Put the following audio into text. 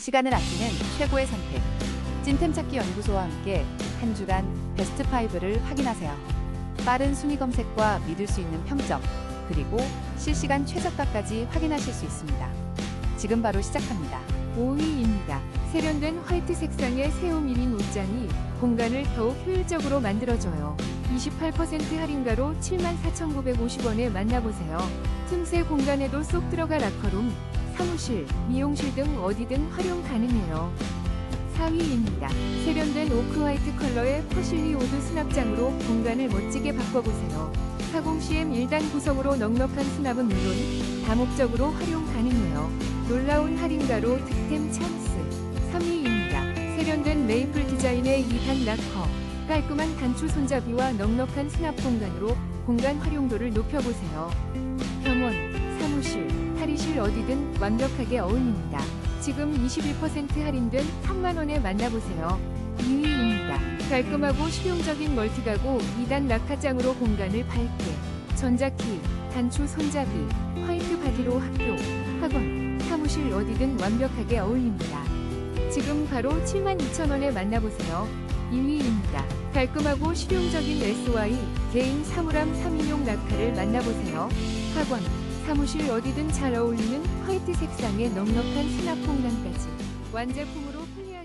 시간을 아끼는 최고의 선택. 찐템 찾기 연구소와 함께 한 주간 베스트 5를 확인하세요. 빠른 순위 검색과 믿을 수 있는 평점, 그리고 실시간 최저가까지 확인하실 수 있습니다. 지금 바로 시작합니다. 5위입니다. 세련된 화이트 색상의 새우 미린 옷장이 공간을 더욱 효율적으로 만들어줘요. 28% 할인가로 74,950원에 만나보세요. 틈새 공간에도 쏙 들어가 라커룸, 사무실, 미용실 등 어디든 활용 가능해요. 4위입니다. 세련된 오크 화이트 컬러의 퍼실리 우드 수납장으로 공간을 멋지게 바꿔보세요. 40cm 1단 구성으로 넉넉한 수납은 물론 다목적으로 활용 가능해요. 놀라운 할인가로 득템 찬스. 3위입니다. 세련된 메이플 디자인의 2단 락커. 깔끔한 단추 손잡이와 넉넉한 수납 공간으로 공간 활용도를 높여보세요. 병원, 어디든 완벽하게 어울립니다. 지금 21% 할인된 3만원에 만나보세요. 2위입니다. 깔끔하고 실용적인 멀티가구 2단 락카장으로 공간을 밝게. 전자키, 단추 손잡이, 화이트 바디로 학교, 학원, 사무실 어디든 완벽하게 어울립니다. 지금 바로 72,000원에 만나보세요. 1위입니다. 깔끔하고 실용적인 SY 개인 사물함 3인용 라카를 만나보세요. 학원, 사무실 어디든 잘 어울리는 화이트 색상의 넉넉한 수납 공간까지 완제품으로 플리